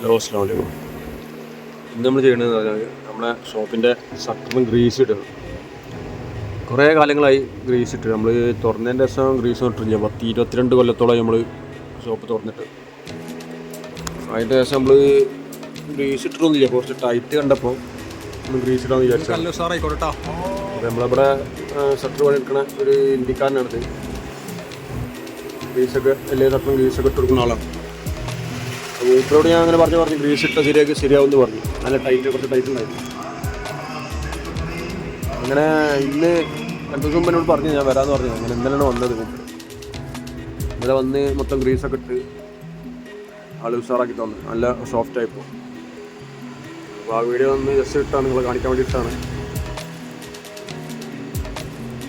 Hello അസ്ലാം വലൈക്കും ഇന്ന് നമ്മൾ ചെയ്യണതെന്ന് പറഞ്ഞാൽ നമ്മളെ ഷോപ്പിന്റെ ഷട്ടറിന് ഗ്രീസ് ഇടുക കുറേ കാലങ്ങളായി ഗ്രീസ് ഇട്ട്. നമ്മൾ തുറന്നതിന്റെ ദിവസം ഗ്രീസ് ഇട്ടില്ല പത്ത് ഇരുപത്തിരണ്ട് കൊല്ലത്തോളമായി നമ്മൾ ഷോപ്പ് തുറന്നിട്ട്. അതിന്റെ ശേഷം നമ്മൾ ഗ്രീസ് ഇട്ടിട്ടൊന്നുമില്ല. കുറച്ച് ടൈറ്റ് കണ്ടപ്പോൾ ഒന്ന് ഗ്രീസ് ഇടാന്ന് വിചാരിച്ചു നല്ല ഉഷാറായിക്കോട്ടെ കേട്ടോ അപ്പോൾ നമ്മളിവിടെ ഷട്ടർ പണിയെടുക്കണ ഒരു ഇന്ത്യക്കാരനാണിത് ഗ്രീസൊക്കെ എല്ലാ ഷട്ടറും ഗ്രീസൊക്കെ ഇട്ട് കൊടുക്കുന്ന ആളാണ്. ഇപ്പോഴോട് ഞാൻ അങ്ങനെ പറഞ്ഞു പറഞ്ഞു ഗ്രീസ് ഇട്ട ശരിയാക്കി ശരിയാവുമെന്ന് പറഞ്ഞു. നല്ല ടൈറ്റ് കുറച്ച് ടൈറ്റ് ഉണ്ടായിരുന്നു. അങ്ങനെ ഇന്ന് രണ്ടു ദിവസം എന്നോട് പറഞ്ഞു ഞാൻ വരാമെന്ന് പറഞ്ഞു. അങ്ങനെ ഇന്നലെയാണ് വന്നത്. ഇന്നലെ വന്ന് മൊത്തം ഗ്രീസൊക്കെ ഇട്ട് ആൾ ഉഷാറാക്കി തന്നു. നല്ല സോഫ്റ്റ് ആയിപ്പോൾ അപ്പോൾ ആ വീഡിയോ ഒന്ന് ജസ്റ്റ് ഇട്ടാണ് നിങ്ങളെ കാണിക്കാൻ വേണ്ടിയിട്ടാണ്.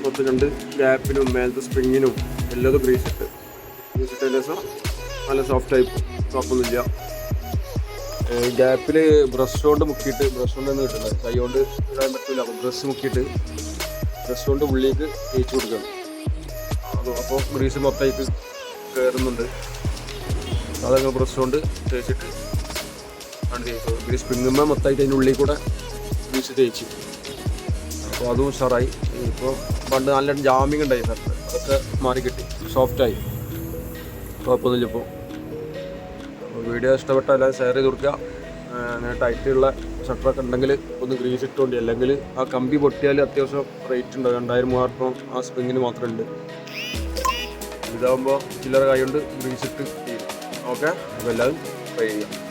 മൊത്തം രണ്ട് ഗ്യാപ്പിനും മേലത്തെ സ്പ്രിങ്ങിനും എല്ലാതും ഗ്രീസ് ഇട്ട്. ഗ്രീസ് ഇട്ടതിന് ശേഷം നല്ല സോഫ്റ്റ് ആയി കുഴപ്പമൊന്നുമില്ല. ഗ്യാപ്പിൽ ബ്രഷ് കൊണ്ട് മുക്കിയിട്ട് ബ്രഷ് കൊണ്ട് തന്നെ കിട്ടുന്നത് കൈ കൊണ്ട് ഇടാൻ പറ്റില്ല അപ്പോൾ ബ്രഷ് മുക്കിയിട്ട് ബ്രഷ് കൊണ്ട് ഉള്ളിലേക്ക് തേച്ച് കൊടുക്കണം. അപ്പോൾ ഗ്രീസ് മൊത്തമായിട്ട് കയറുന്നുണ്ട് അതങ്ങ് ബ്രഷ് കൊണ്ട് തേച്ചിട്ട് ആണ് തേച്ചത് ഗ്രീസ് പിങ്ങുമ്പോൾ മൊത്തമായിട്ട് അതിന്റെ ഉള്ളിൽ കൂടെ ഗ്രീസ് തേച്ച്. അപ്പോൾ അതും ഉഷാറായി. ഇപ്പോൾ പണ്ട് നല്ല ജാമിങ് ഉണ്ടായി സാർ അതൊക്കെ മാറി കിട്ടി. സോഫ്റ്റായി കുഴപ്പമൊന്നുമില്ല ഇപ്പോൾ വീഡിയോ ഇഷ്ടപ്പെട്ട എല്ലാവരും ഷെയർ ചെയ്ത് കൊടുക്കുക. അങ്ങനെ ടൈറ്റുള്ള ഷട്ടറൊക്കെ ഉണ്ടെങ്കിൽ ഒന്ന് ഗ്രീസ് ഇട്ടുകൊണ്ട് അല്ലെങ്കിൽ ആ കമ്പി പൊട്ടിയാൽ അത്യാവശ്യം റേറ്റ് ഉണ്ട്. രണ്ടായിരം മൂവായിരം ആ സ്പ്രിങ്ങിന് മാത്രമേ ഇതാകുമ്പോൾ ചില്ലറ കൈ കൊണ്ട് ഗ്രീസ് ഇട്ട് ഓക്കെ അപ്പോൾ എല്ലാവരും ട്രൈ ചെയ്യാം